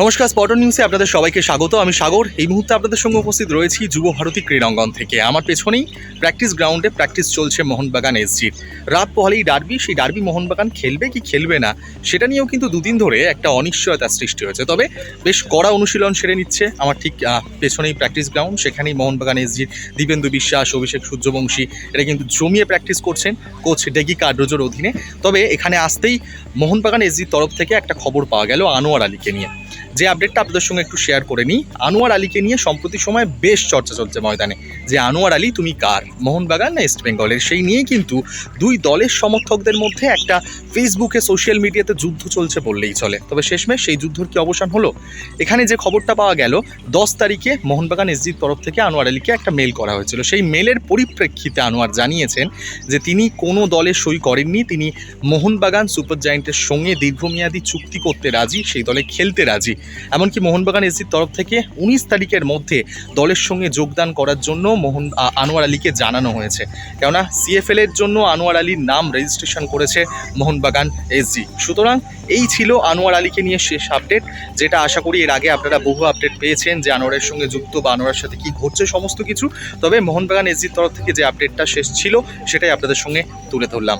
নমস্কার স্পটন নিউজে আপনাদের সবাইকে স্বাগত। আমি সাগর। এই মুহূর্তে আপনাদের সঙ্গে উপস্থিত রয়েছি যুব ভারতী ক্রীড়াঙ্গন থেকে। আমার পেছনেই প্র্যাকটিস গ্রাউন্ডে প্র্যাকটিস চলছে মোহনবাগান এসজির রাত পোহালেই ডার্বি সেই ডার্বি মোহনবাগান খেলবে কি খেলবে না, সেটা নিয়েও কিন্তু দুদিন ধরে একটা অনিশ্চয়তার সৃষ্টি হয়েছে। তবে বেশ কড়া অনুশীলন সেরে নিচ্ছে আমার ঠিক পেছনেই প্র্যাকটিস গ্রাউন্ড সেখানেই মোহনবাগান এসজির দীপেন্দু বিশ্বাস, অভিষেক সূর্যবংশী এটা কিন্তু জমিয়ে প্র্যাকটিস করছেন কোচ ডেগি কার্ডোজোর অধীনে। তবে এখানে আসতেই মোহনবাগান এসজির তরফ থেকে একটা খবর পাওয়া গেল আনোয়ার আলীকে নিয়ে। যে আপডেটটা আপনাদের সঙ্গে একটু শেয়ার করে নিই, আনোয়ার আলীকে নিয়ে সম্প্রতি সময় বেশ চর্চা চলছে ময়দানে। যে আনোয়ার আলী তুমি কার? মোহনবাগান না ইস্ট বেঙ্গলের সেই নিয়ে কিন্তু দুই দলের সমর্থকদের মধ্যে একটা ফেসবুকে সোশ্যাল মিডিয়াতে যুদ্ধ চলছে বললেই চলে। তবে শেষমেশ সেই যুদ্ধর কি অবসান হলো? এখানে যে খবরটা পাওয়া গেল, দশ তারিখে মোহনবাগান এসজির তরফ থেকে আনোয়ার আলীকে একটা মেল করা হয়েছিল। সেই মেলের পরিপ্রেক্ষিতে আনোয়ার জানিয়েছেন যে তিনি কোনো দলে সই করেননি, তিনি মোহনবাগান সুপার জায়েন্টের সঙ্গে দীর্ঘমেয়াদী চুক্তি করতে রাজি, সেই দলে খেলতে রাজি। এমনকি মোহনবাগান এসজির তরফ থেকে উনিশ তারিখের মধ্যে দলের সঙ্গে যোগদান করার জন্য মোহন আনোয়ার আলীকে জানানো হয়েছে। কেননা সিএফএল এর জন্য আনোয়ার আলীর নাম রেজিস্ট্রেশন করেছে মোহনবাগান এসজি সুতরাং এই ছিল আনোয়ার আলীকে নিয়ে শেষ আপডেট যেটা আশা করি এর আগে আপনারা বহু আপডেট পেয়েছেন যে আনোয়ারের সঙ্গে যুক্ত বা আনোয়ারের সাথে কি ঘটছে সমস্ত কিছু। তবে মোহনবাগান এসজির তরফ থেকে যে আপডেটটা শেষ ছিল, সেটাই আপনাদের সঙ্গে তুলে ধরলাম।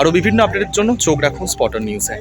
আরও বিভিন্ন আপডেটের জন্য চোখ রাখুন স্পটার নিউজে